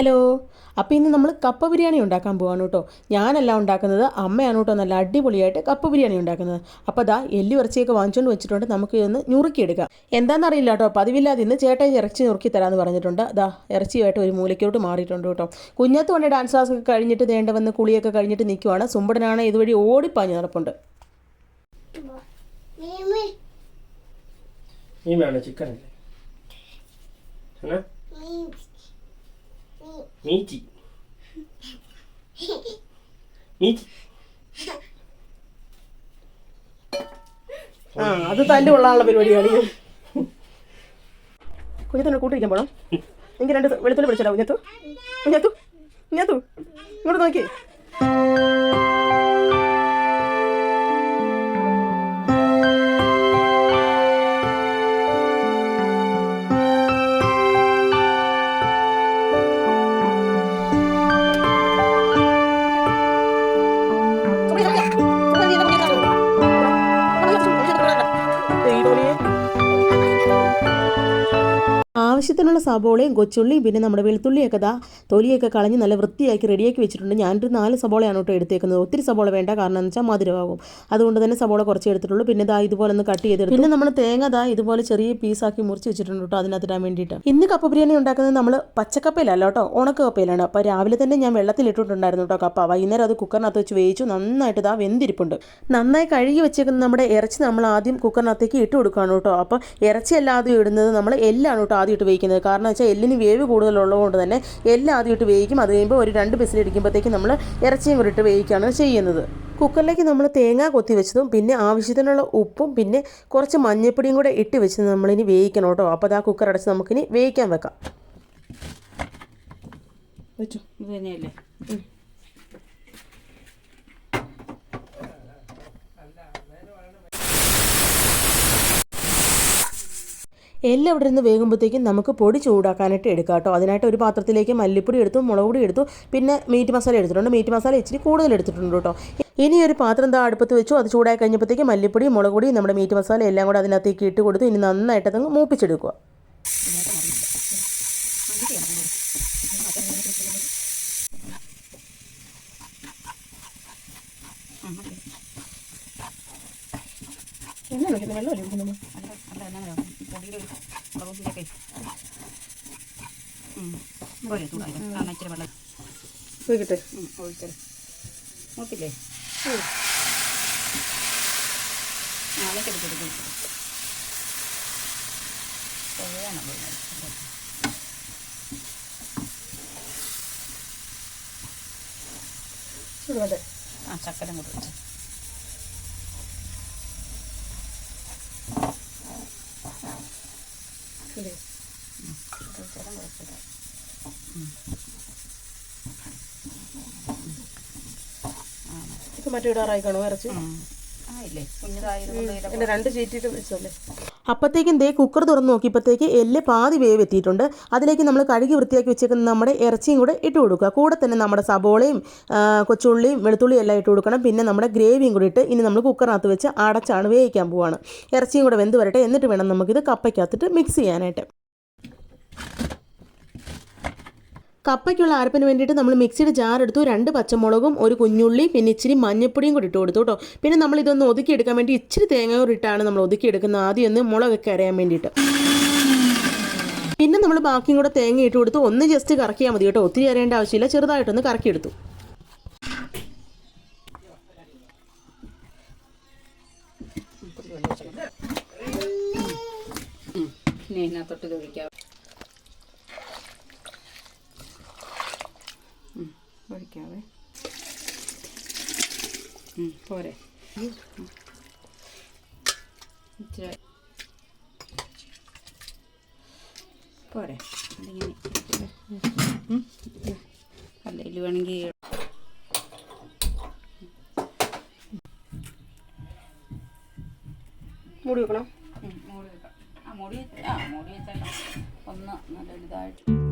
Hello. അപ്പോൾ ഇന്ന് നമ്മൾ കപ്പ ബിരിയാണി ഉണ്ടാക്കാൻ പോവാണ് കേട്ടോ. ഞാനല്ല ഉണ്ടാക്കുന്നത് അമ്മയാണ് കേട്ടോ. നല്ല അടിപൊളിയായിട്ട് കപ്പ ബിരിയാണി ഉണ്ടാക്കുന്നത്. അപ്പോൾ അതാ എല്ലി ഇറച്ചിയൊക്കെ വാങ്ങിച്ചുകൊണ്ട് വെച്ചിട്ടുണ്ട്. നമുക്ക് ഇതൊന്ന് ഞുറുക്കിയെടുക്കാം. എന്താണെന്നറിയില്ല കേട്ടോ. പതിവില്ലാതെ ഇന്ന് ചേട്ടായി ഇറച്ചി ഞുറുക്കി തരാമെന്ന് പറഞ്ഞിട്ടുണ്ട്. അതാ ഇറച്ചിയായിട്ട് ഒരു മൂലയ്ക്കോട്ട് മാറിയിട്ടുണ്ട് കേട്ടോ. കുഞ്ഞത്ത് കൊണ്ട് ഡാൻസ് ക്ലാസ് ഒക്കെ കഴിഞ്ഞിട്ട് വേണ്ട വന്ന് കുളിയൊക്കെ കഴിഞ്ഞിട്ട് നിൽക്കുവാണ് സുമ്പടനാണ് ഇതുവഴി ഓടിപ്പാഞ്ഞ് നടപ്പുണ്ട്. മീമി മീൻ വേണം? ചിക്കൻ അല്ലേ? എന്നാ മീച്ചി മീച്ചി ആ അത് തല്ല് കൊള്ളാനുള്ള പരിപാടിയാണ്. കുഞ്ഞത്തിനോട് കൂട്ടിരിക്കാൻ പോണം. എനിക്ക് രണ്ട് വെളുത്തുള്ളി പിടിച്ചല്ലോ കുഞ്ഞത്തു. കുഞ്ഞത്തു. കുഞ്ഞത്തു. ഇങ്ങോട്ട് നോക്കി. ആവശ്യത്തിനുള്ള സബോളയും കൊച്ചുള്ളിയും പിന്നെ നമ്മുടെ വെളുത്തുള്ളിയൊക്കെ ദാ തൊലിയൊക്കെ കളഞ്ഞ് നല്ല വൃത്തിയാക്കി റെഡിയാക്കി വെച്ചിട്ടുണ്ട്. ഞാനൊരു നാല് സബോളയാണ് കേട്ടോ എടുത്തേക്കുന്നത്. ഒത്തിരി സബോള വേണ്ട. കാരണം എന്ന് വെച്ചാൽ മധുരമാകും. അതുകൊണ്ട് തന്നെ സബോള കുറച്ച് എടുത്തിട്ടുള്ളൂ. പിന്നെ ദാ ഇതുപോലെ ഒന്ന് കട്ട് ചെയ്തെടുത്തു. പിന്നെ നമ്മൾ തേങ്ങ ദാ ഇതുപോലെ ചെറിയ പീസാക്കി മുറിച്ച് വെച്ചിട്ടുണ്ട് കേട്ടോ അതിനകത്തിടാൻ വേണ്ടിയിട്ട്. ഇന്ന് കപ്പ ബിരിയാണി ഉണ്ടാക്കുന്നത് നമ്മൾ പച്ചക്കപ്പയിലല്ല കേട്ടോ ഉണക്ക കപ്പയിലാണ് അപ്പോൾ രാവിലെ തന്നെ ഞാൻ വെള്ളത്തിൽ ഇട്ടിട്ടുണ്ടായിരുന്നു കേട്ടോ കപ്പ. വൈകുന്നേരം അത് കുക്കറിനകത്ത് വെച്ച് വേവിച്ചു. നന്നായിട്ട് ദാ വെന്തിരിപ്പുണ്ട്. നന്നായി കഴുകി വെച്ചേക്കുന്ന നമ്മുടെ ഇറച്ചി നമ്മൾ ആദ്യം കുക്കറിനകത്തേക്ക് ഇട്ട് കൊടുക്കുകയാണ് കേട്ടോ. അപ്പോൾ ഇറച്ചി അല്ലാതെ ഇടുന്നത്. നമ്മൾ എല്ലാണ് കേട്ടോ ആദ്യം ഇട്ട് വേവിക്കുന്നത്. കാരണം വെച്ചാൽ എല്ലിന് വേവ് കൂടുതലുള്ളതുകൊണ്ട് തന്നെ എല്ലാം ആദ്യം ഇട്ട് വേവിക്കും. അത് കഴിയുമ്പോൾ ഒരു രണ്ട് ബിസിൽ ഇടിക്കുമ്പോഴത്തേക്ക് നമ്മൾ ഇറച്ചിയും കൂടി ഇട്ട് വേവിക്കുകയാണ് ചെയ്യുന്നത്. കുക്കറിലേക്ക് നമ്മൾ തേങ്ങ കൊത്തി വെച്ചതും പിന്നെ ആവശ്യത്തിനുള്ള ഉപ്പും പിന്നെ കുറച്ച് മഞ്ഞൾപ്പൊടിയും കൂടെ ഇട്ട് വെച്ച് നമ്മളിനി വേവിക്കണം കേട്ടോ. അപ്പോൾ അത് ആ കുക്കർ അടച്ച് നമുക്കിനി വേവിക്കാൻ വെക്കാം. വെച്ചു. ഇത് തന്നെയല്ലേ? എല്ലാം ഇവിടെ നിന്ന് വേകുമ്പോഴത്തേക്കും നമുക്ക് പൊടി ചൂടാക്കാനായിട്ട് എടുക്കാം കേട്ടോ. അതിനായിട്ട് ഒരു പാത്രത്തിലേക്ക് മല്ലിപ്പൊടി എടുത്തു മുളക് പൊടി എടുത്തു പിന്നെ മീറ്റ് മസാല എടുത്തിട്ടുണ്ട്. മീറ്റ് മസാല ഇച്ചിരി കൂടുതൽ എടുത്തിട്ടുണ്ട് കേട്ടോ. ഇനി ഒരു പാത്രം എന്താ അടുപ്പത്ത് വെച്ചു. അത് ചൂടായി കഴിഞ്ഞപ്പോഴത്തേക്ക് മല്ലിപ്പൊടി മുളക് പൊടി നമ്മുടെ മീറ്റ് മസാല എല്ലാം കൂടെ അതിനകത്തേക്ക് ഇട്ട് കൊടുത്തു. ഇനി നന്നായിട്ട് അതങ്ങ് മൂപ്പിച്ചെടുക്കുക. അല്ല അല്ല എന്നാ പൊടിയിൽ മുളകും പൊടിയൊക്കെ ഉം. പോരെ ചൂടായി. ആ ഇച്ചിരി വെള്ളം. നോക്കിട്ടെ ഉം, ഒഴിച്ചത് നോക്കില്ലേ? നാളെ എടുത്തെടുക്കും പുഴയാണ് പോയത് ചൂടുവട്ടെ ആ ചക്കരം കൂടെ വെച്ച് ചക്കരം കുറച്ചിട്ട് ഇത് മറ്റേ ഇടാറായിക്കാണോ ഇറച്ചി? ആ ഇല്ലേ. എന്റെ രണ്ട് ചീറ്റിട്ട് വെച്ചല്ലേ അപ്പോഴത്തേക്കും ദേ കുക്കർ തുറന്ന് നോക്കിയപ്പോഴത്തേക്ക് എല്ല് പാതി വേവ് എത്തിയിട്ടുണ്ട് അതിലേക്ക് നമ്മൾ കഴുകി വൃത്തിയാക്കി വെച്ചേക്കുന്ന നമ്മുടെ ഇറച്ചിയും കൂടെ ഇട്ട് കൊടുക്കുക. കൂടെ തന്നെ നമ്മുടെ സബോളയും കൊച്ചുള്ളിയും വെളുത്തുള്ളിയും എല്ലാം ഇട്ട് കൊടുക്കണം. പിന്നെ നമ്മുടെ ഗ്രേവിയും കൂടി ഇട്ട് ഇനി നമ്മൾ കുക്കറിനകത്ത് വെച്ച് അടച്ചാണ് വേവിക്കാൻ പോവാണ്. ഇറച്ചിയും കൂടെ വെന്ത് വരട്ടെ. എന്നിട്ട് വേണം നമുക്കിത് കപ്പയ്ക്കകത്തിട്ട് മിക്സ് ചെയ്യാനായിട്ട്. കപ്പയ്ക്കുള്ള അരപ്പിന് വേണ്ടിയിട്ട് നമ്മൾ മിക്സിയുടെ ജാർ എടുത്തു രണ്ട് പച്ചമുളകും ഒരു കുഞ്ഞുള്ളി പിന്നെ ഇച്ചിരി മഞ്ഞപ്പൊടിയും കൂടി ഇട്ട് കൊടുത്തു കേട്ടോ. പിന്നെ നമ്മൾ ഇതൊന്ന് ഒതുക്കിയെടുക്കാൻ വേണ്ടി ഇച്ചിരി തേങ്ങ ഇട്ടാണ് നമ്മൾ ഒതുക്കിയെടുക്കുന്നത് ആദ്യം ഒന്ന് മുളകൊക്കെ അരയാൻ വേണ്ടിയിട്ട്. പിന്നെ നമ്മൾ ബാക്കിയും കൂടെ തേങ്ങ ഇട്ട് കൊടുത്ത്. ഒന്ന് ജസ്റ്റ് കറക്കിയാൽ മതി കേട്ടോ. ഒത്തിരി അരയേണ്ട ആവശ്യമില്ല. ചെറുതായിട്ടൊന്ന് കറക്കിയെടുത്തു. ഇതിനകത്തോട്ട് ഇത് ഒഴിക്കാം ഒഴിക്കാവേ പോരെ. പോരെ. അതിങ്ങനെ. അല്ല ഇതിൽ വേണമെങ്കിൽ മൂടി വെക്കണം? മുടി വെക്കാം. ആ മൂടി വെച്ച് ആ മൂടി വെച്ചാൽ ഒന്ന് നല്ല ഇതായിട്ട്.